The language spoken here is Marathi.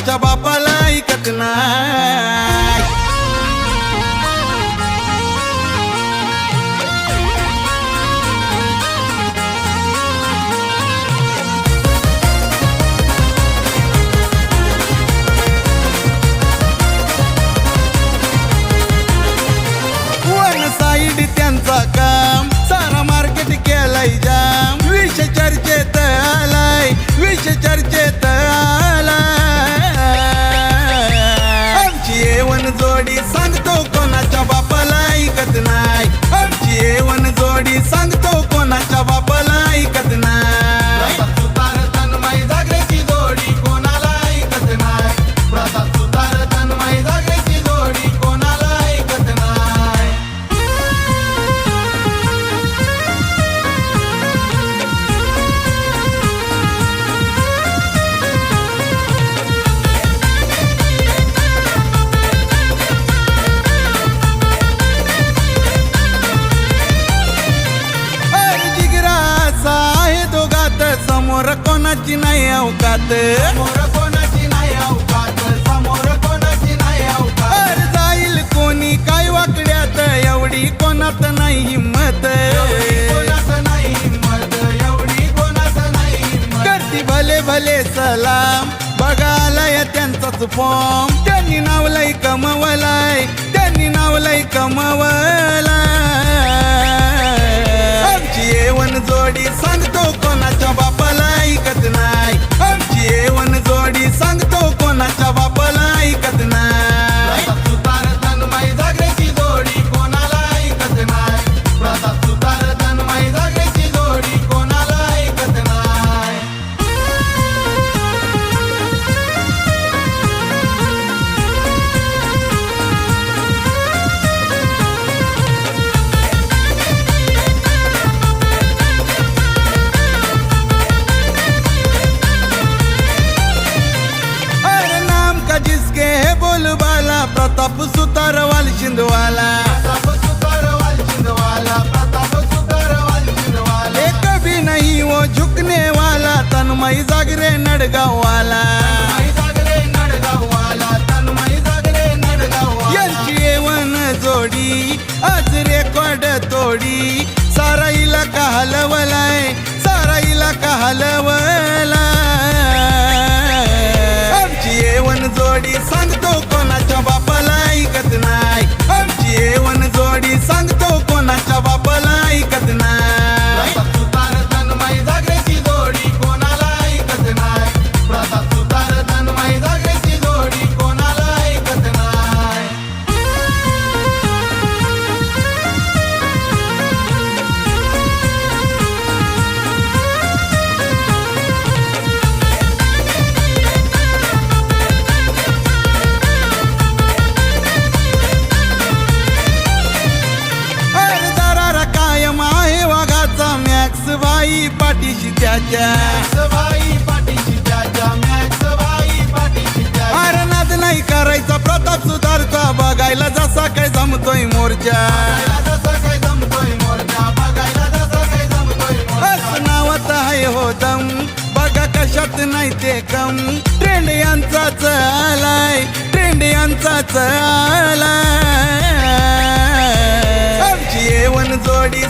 माझ्या बापाला ऐकत नाही. साईड त्यांचा काम. सारा मार्केट केलाय जाम. विष चर्चेत आलाय. विष कोणाची नाही अवकात? समोर कोणाची नाही अवकात? समोर कोणाची नाही अवकात? जाईल कोणी काय वाकड्यात? एवढी नाही हिंमत. नाही हिंमत? एवढी कोणात नाही हिंमत? करती भले भले सलाम. बघालाय त्यांचाच फॉर्म त्यांनी नावलंय कमवलाय. त्यांनी नावलंय कमवलाय. है बोलबाला प्रताप सुतारवाल शिंदवाला. एक भी नहीं वो झुकने वाला तन्मय जागरे नडगाव वाला यांची येवन जोडी आज रेकॉर्ड तोडी. सारा इलाका हलवलाय सारा इलाका हलवला आमची येवन जोडी सांगतो बाई पाठीशी त्याच्या. अरे नाद नाही करायचा प्रताप सुधारचा. बघायला जसा काय जमतोय मोर्चा. नावात आहे हो दम. बघा कशात नाही ते कम. ट्रेंड यांचाच आलाय ट्रेंड यांचाच आलाय आमची येवन जोडी